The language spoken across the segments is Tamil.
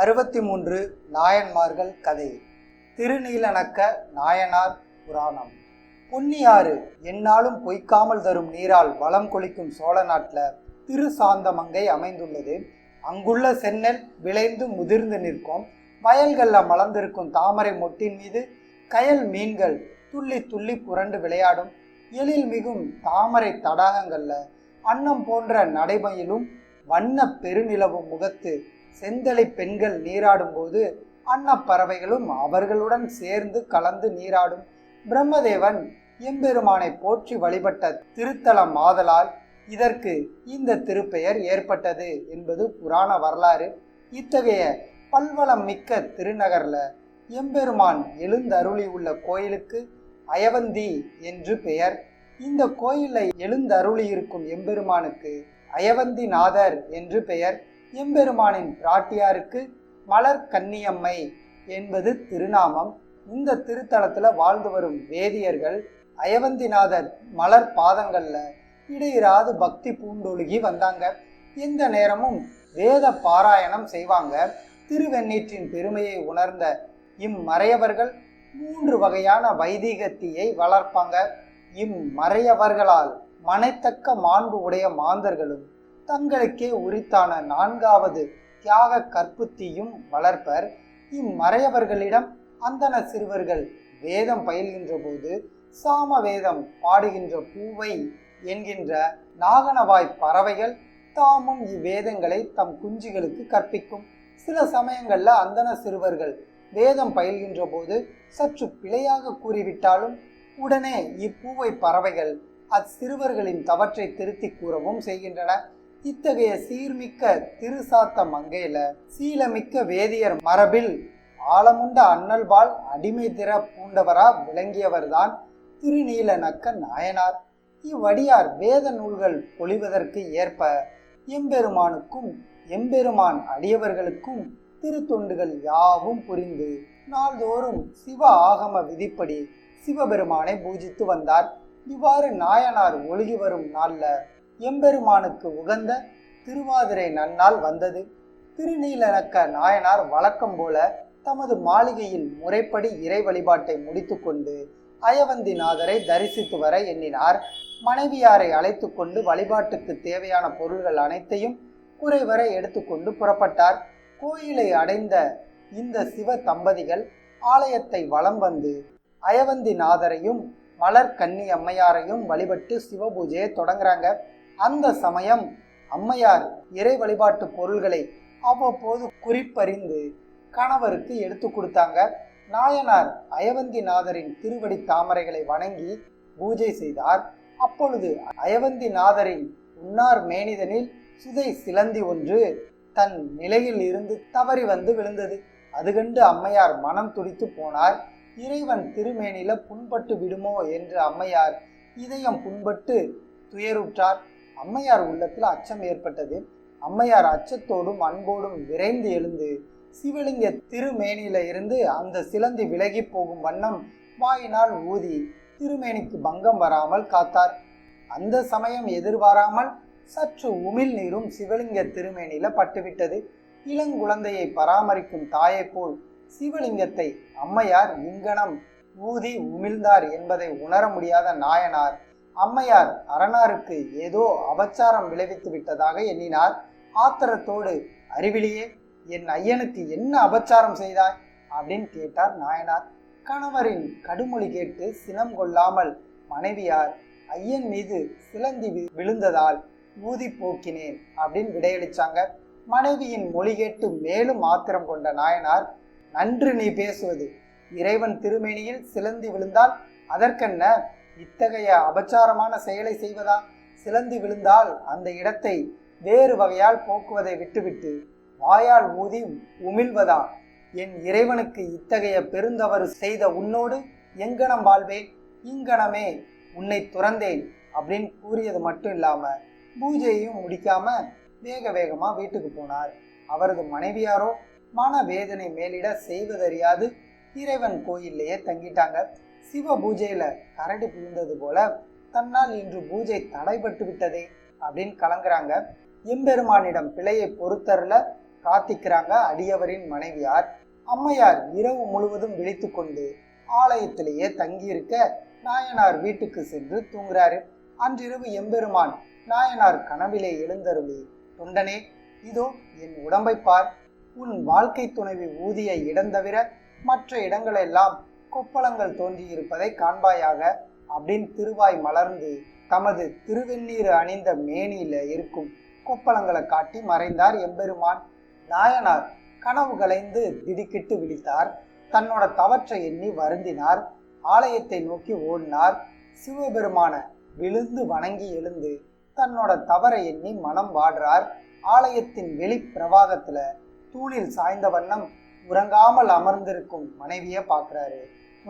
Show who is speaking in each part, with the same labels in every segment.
Speaker 1: அறுபத்தி மூன்று நாயன்மார்கள் கதை. திருநீலனக்க நாயனார் புராணம். பொன்னியாறு என்னாலும் பொய்க்காமல் தரும் நீரால் வளம் கொளிக்கும் சோழ நாட்டில் திருசாந்தமங்கை அமைந்துள்ளது. அங்குள்ள செந்நெல் விளைந்து முதிர்ந்து நிற்கும். வயல்களில் மலர்ந்திருக்கும் தாமரை மொட்டின் மீது கயல் மீன்கள் துள்ளி துள்ளி புரண்டு விளையாடும். எழில் மிகும் தாமரை தடாகங்களில் அன்னம் போன்ற நடைமையிலும் வண்ண பெருநிலவும் முகத்து செந்தலை பெண்கள் நீராடும்போது அன்னப்பறவைகளும் அவர்களுடன் சேர்ந்து கலந்து நீராடும். பிரம்மதேவன் எம்பெருமானை போற்றி வழிபட்ட திருத்தலம் ஆதலால் இதற்கு இந்த திருப்பெயர் ஏற்பட்டது என்பது புராண வரலாறு. இத்தகைய பல்வளம் மிக்க திருநகர்ல எம்பெருமான் எழுந்தருளி உள்ள கோயிலுக்கு அயவந்தி என்று பெயர். இந்த கோயிலில் எழுந்தருளி இருக்கும் எம்பெருமானுக்கு அயவந்தி நாதர் என்று பெயர். எம்பெருமானின் பிராட்டியாருக்கு மலர் கன்னியம்மை என்பது திருநாமம். இந்த திருத்தலத்தில் வாழ்ந்து வரும் வேதியர்கள் அயவந்திநாதர் மலர் பாதங்களில் இடையிறாது பக்தி பூண்டொழுகி வந்தாங்க. எந்த நேரமும் வேத பாராயணம் செய்வாங்க. திருவெண்ணீற்றின் பெருமையை உணர்ந்த இம்மறையவர்கள் மூன்று வகையான வைதிகத்தியை வளர்ப்பாங்க. இம்மறையவர்களால் மனைத்தக்க மாண்பு உடைய மாந்தர்களும் தங்களுக்கே உரித்தான நான்காவது தியாக கற்புத்தியும் வளர்ப்பர். இம்மறையவர்களிடம் அந்தன சிறுவர்கள் வேதம் பயில்கின்ற போது சாம வேதம் பாடுகின்ற பூவை என்கின்ற நாகனவாய் பறவைகள் தாமும் இவ்வேதங்களை தம் குஞ்சுகளுக்கு கற்பிக்கும். சில சமயங்கள்ல அந்தன சிறுவர்கள் வேதம் பயில்கின்ற போது சற்று பிழையாக கூறிவிட்டாலும் உடனே இப்பூவை பறவைகள் அச்சிறுவர்களின் தவற்றை திருத்தி கூறவும் செய்கின்றன. இத்தகைய சீர்மிக்க திருசாத்த மங்கையில சீலமிக்க வேதியர் மரபில் ஆழமுண்ட அண்ணல்பால் அடிமை திற பூண்டவரா விளங்கியவர்தான் திருநீலநக்க நாயனார். இவ்வடியார் வேத நூல்கள் பொழிவதற்கு ஏற்ப எம்பெருமானுக்கும் எம்பெருமான் அடியவர்களுக்கும் திருத்தொண்டுகள் யாவும் புரிந்து நாள்தோறும் சிவ ஆகம விதிப்படி சிவபெருமானை பூஜித்து வந்தார். இவ்வாறு நாயனார் ஒழுகி வரும் நாளில் எம்பெருமானுக்கு உகந்த திருவாதிரை நன்னால் வந்தது. திருநீலனக்க நாயனார் வழக்கம் போல தமது மாளிகையில் முறைப்படி இறை வழிபாட்டை முடித்துக்கொண்டு அயவந்தி நாதரை தரிசித்து வர எண்ணினார். மனைவியாரை அழைத்து கொண்டு வழிபாட்டுக்கு தேவையான பொருள்கள் அனைத்தையும் குறைவர எடுத்துக்கொண்டு புறப்பட்டார். கோயிலை அடைந்த இந்த சிவ தம்பதிகள் ஆலயத்தை வலம் வந்து அயவந்தி நாதரையும் மலர் கன்னி அம்மையாரையும் வழிபட்டு சிவபூஜையை தொடங்குறாங்க. அந்த சமயம் அம்மையார் இறை வழிபாட்டு பொருள்களை அவ்வப்போது குறிப்பறிந்து கணவருக்கு எடுத்து கொடுத்தாங்க. நாயனார் அயவந்திநாதரின் திருவடி தாமரைகளை வணங்கி பூஜை செய்தார். அப்பொழுது அயவந்திநாதரின் உன்னார் மேனிதனில் சுதை சிலந்தி ஒன்று தன் நிலையில் இருந்து தவறி வந்து விழுந்தது. அது கண்டு அம்மையார் மனம் துடித்து போனார். இறைவன் திருமேனில புண்பட்டு விடுமோ என்று அம்மையார் இதயம் புண்பட்டு துயருற்றார். அம்மையார் உள்ளத்தில் அச்சம் ஏற்பட்டது. அம்மையார் அச்சத்தோடும் அன்போடும் விரைந்து எழுந்து சிவலிங்க திருமேனியில இருந்து அந்த சிலந்தி விலகி போகும் வண்ணம் வாயினால் ஊதி திருமேனிக்கு பங்கம் வராமல் காத்தார். அந்த சமயம் எதிர்பாராமல் சற்று உமிழ் நீரும் சிவலிங்க திருமேனியில பட்டுவிட்டது. இளங்குழந்தையை பராமரிக்கும் தாயைப் போல் சிவலிங்கத்தை அம்மையார் இங்கனம் ஊதி உமிழ்ந்தார் என்பதை உணர முடியாத நாயனார் அம்மையார் அரணாருக்கு ஏதோ அபச்சாரம் விளைவித்து விட்டதாக எண்ணினார். ஆத்திரத்தோடு அறிவிலியே என் ஐயனுக்கு என்ன அபச்சாரம் செய்தாய்? அப்படின்னு கேட்டார் நாயனார். கணவரின் கடுமொழி கேட்டு சினம் கொள்ளாமல் மனைவியார் ஐயன் மீது சிலந்தி விழுந்ததால் ஊதி போக்கினேன் அப்படின்னு விடையளிச்சாங்க. மனைவியின் மொழி கேட்டு மேலும் ஆத்திரம் கொண்ட நாயனார் நன்று நீ பேசுவது. இறைவன் திருமேனியில் சிலந்தி விழுந்தால் அதற்கென்ன? இத்தகைய அபச்சாரமான செயலை செய்வதா? சிலந்தி விழுந்தால் அந்த இடத்தை வேறு வகையால் போக்குவதை விட்டுவிட்டு வாயால் ஊதி உமிழ்வதா? என் இறைவனுக்கு இத்தகைய பெருந்தவறு செய்த உன்னோடு எங்கனம் வாழ்வேன் இங்கனமே உன்னை துறந்தேன் அப்படின்னு கூறியது மட்டும் இல்லாம பூஜையையும் முடிக்காம வேக வேகமா வீட்டுக்கு போனார். அவரது மனைவியாரோ மன வேதனை மேலிட செய்வதறியாது இறைவன் கோயில்லையே தங்கிட்டாங்க. சிவ பூஜையில கரடி புகுந்தது போல தன்னால் இன்று பூஜை தடைபட்டு விட்டதே அப்படின்னு கலங்குறாங்க. எம்பெருமானிடம் பிழையை பொறுத்தருள பிரார்த்திக்கிறாங்க அடியவரின் மனைவியார். அம்மையார் இரவு முழுவதும் விழித்து கொண்டு ஆலயத்திலேயே தங்கியிருக்க நாயனார் வீட்டுக்கு சென்று தூங்குறாரு. அன்றிரவு எம்பெருமான் நாயனார் கனவிலே எழுந்தருளி தொண்டனே இதோ என் உடம்பை பார். உன் வாழ்க்கை துணைவி ஊதிய இடம் தவிர மற்ற இடங்களெல்லாம் கொப்பளங்கள் தோன்றியிருப்பதை காண்பாயாக அப்படின்னு திருவாய் மலர்ந்து தமது திருவெந்நீர் அணிந்த மேனியில இருக்கும் கொப்பளங்களை காட்டி மறைந்தார் எம்பெருமான். நாயனார் கனவு கலைந்து திடுக்கிட்டு விழித்தார். தன்னோட தவற்றை எண்ணி வருந்தினார். ஆலயத்தை நோக்கி ஓடினார். சிவபெருமான விழுந்து வணங்கி எழுந்து தன்னோட தவறை எண்ணி மனம் வாடுறார். ஆலயத்தின் வெளி பிரவாகத்துல தூணில் சாய்ந்த வண்ணம் உறங்காமல் அமர்ந்திருக்கும் மனைவியை பார்க்குறாரு.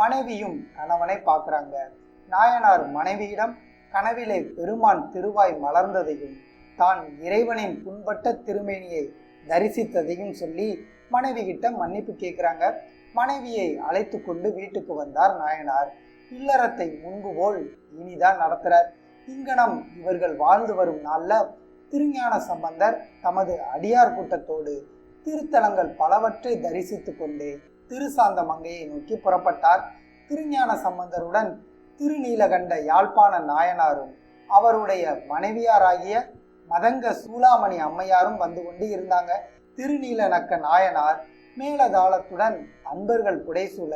Speaker 1: மனைவியும் கணவனை பார்க்குறாங்க. நாயனார் மனைவியிடம் கனவிலே பெருமான் திருவாய் மலர்ந்ததையும் தான் இறைவனின் புண்பட்ட திருமேனியை தரிசித்ததையும் சொல்லி மனைவி கிட்ட மன்னிப்பு கேட்குறாங்க. மனைவியை அழைத்து கொண்டு வீட்டுக்கு வந்தார் நாயனார். இல்லறத்தை முன்பு போல் இனிதான் நடத்துகிறார் இங்கனம் இவர்கள் வாழ்ந்து வரும் நாளில் திருஞான சம்பந்தர் தமது அடியார் கூட்டத்தோடு திருத்தலங்கள் பலவற்றை தரிசித்து கொண்டு திருசாந்த மங்கையை நோக்கி புறப்பட்டார். திருஞான சம்பந்தருடன் திருநீலகண்ட யாழ்ப்பாண நாயனாரும் அவருடைய மனைவியாராகிய மதங்க சூளாமணி அம்மையாரும் வந்து கொண்டு இருந்தாங்க. திருநீலநக்க நாயனார் மேலதாளத்துடன் அன்பர்கள் புடைசூழ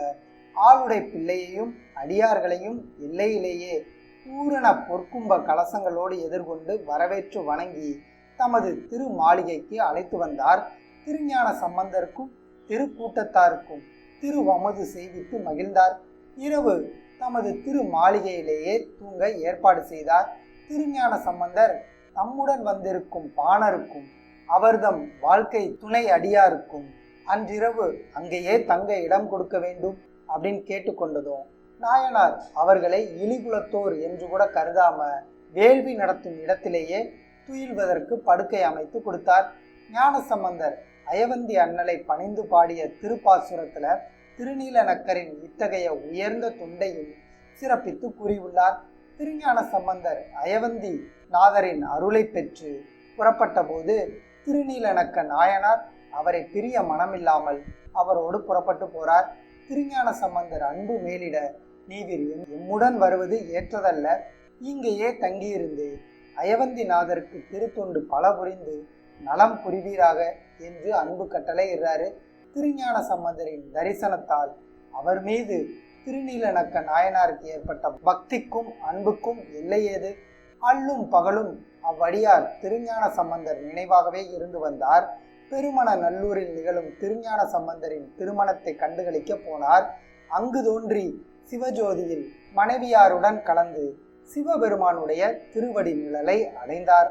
Speaker 1: ஆளுடை பிள்ளையையும் அடியார்களையும் எல்லையிலேயே பூரண பொற்கும்ப கலசங்களோடு எதிர்கொண்டு வரவேற்று வணங்கி தமது திரு மாளிகைக்கு அழைத்து வந்தார். திருஞான சம்பந்தருக்கும் திருக்கூட்டத்தாருக்கும் திருவமது செய்வித்து மகிழ்ந்தார். இரவு தமது திரு மாளிகையிலேயே தூங்க ஏற்பாடு செய்தார். திருஞான சம்பந்தர் தம்முடன் வந்திருக்கும் பாணருக்கும் அவர்தம் வாழ்க்கை துணை அடியாருக்கும் அன்றிரவு அங்கேயே தங்க இடம் கொடுக்க வேண்டும் அப்படின்னு கேட்டுக்கொண்டதும் நாயனார் அவர்களை இழிகுலத்தோர் என்று கூட கருதாம வேள்வி நடத்தும் இடத்திலேயே துயில்வதற்கு படுக்கை அமைத்து கொடுத்தார். ஞானசம்பந்தர் அயவந்தி அண்ணலை பணிந்து பாடிய திருப்பாசுரத்துல திருநீலநக்கரின் இத்தகைய உயர்ந்த தொண்டையும் சிறப்பித்து கூறியுள்ளார். திருஞான சம்பந்தர் அயவந்தி நாதரின் அருளை பெற்று புறப்பட்ட போது திருநீலநக்க நாயனார் அவரை பிரிய மனமில்லாமல் அவரோடு புறப்பட்டு போறார். திருஞான சம்பந்தர் அன்பு மேலிட நீவிர் எம்முடன் வருவது ஏற்றதல்ல. இங்கேயே தங்கியிருந்து அயவந்திநாதருக்கு திருத்தொண்டு பல புரிந்து நலம் புரிவீராக என்று அன்பு கட்டளை இடுறாரு திருஞான சம்பந்தரின் தரிசனத்தால் அவர் மீது திருநீலநக்க நாயனாருக்கு ஏற்பட்ட பக்திக்கும் அன்புக்கும் எல்லையேது அல்லும் பகலும் அவ்வடியார் திருஞான சம்பந்தர் நினைவாகவே இருந்து வந்தார். பெருமண நல்லூரில் நிகழும் திருஞான சம்பந்தரின் திருமணத்தை கண்டுகளிக்க போனார். அங்கு தோன்றி சிவஜோதியில் மனைவியாருடன் கலந்து சிவபெருமானுடைய திருவடி நிழலை அடைந்தார்.